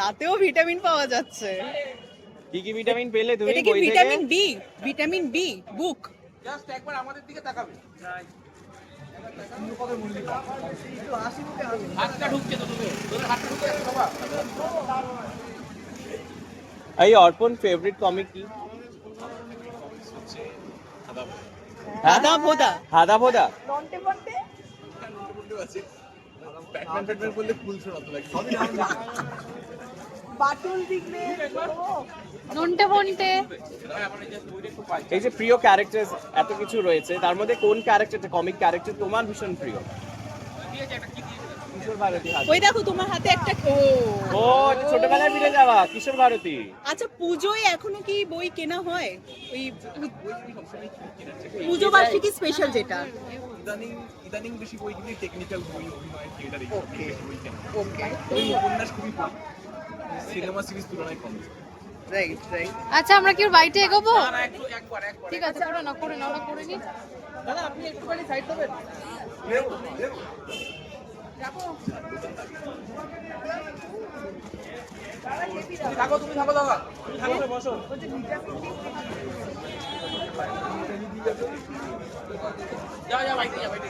রাতেও ভিটামিন পাওয়া যাচ্ছে। কি কি ভিটামিন পেলে তুমি এটা কি vitamin B vitamin B book just একবার আমাদের দিকে তাকাবে। এই অর্পণ ফেভারিট কমিক কি? দাদা ভোদা। হাদা ভোদা? ব্যাটম্যান ব্যাটম্যান বললে ফুল শোনাতে বাটুল দিকবে নন্টে এই যে প্রিয় ক্যারেক্টার এত কিছু রয়েছে তার মধ্যে কোন ক্যারেক্টারটা কমিক ক্যারেক্টার তোমার ভীষণ প্রিয়। ওই দেখো তোমার হাতে একটা ও ও ছোটবেলায় ফিরে যাওয়া কিশোর ভারতী। আচ্ছা পুজোয় এখনও কি বই কেনা হয়? ওই পুজো বার্ষিকী স্পেশাল যেটা। ইদানিং ইদানিং বেশি বই কিনি টেকনিক্যাল বই অভিনয় থিয়েটার ওকে ওই উপন্যাস খুবই পড়ি সিনেমা সিরিজ তুলনায় কম। রাইট রাইট আচ্ছা আমরা কি ওর বাড়িতে এগোবো? না না একটু একবার একবার। ঠিক আছে করে না করে না করে নি দাদা আপনি একটুখানি সাইড দেবেন থাকো তুমি থাকো দাদা। থাকো বসো যাও যাও বাইরে যাও বাইরে।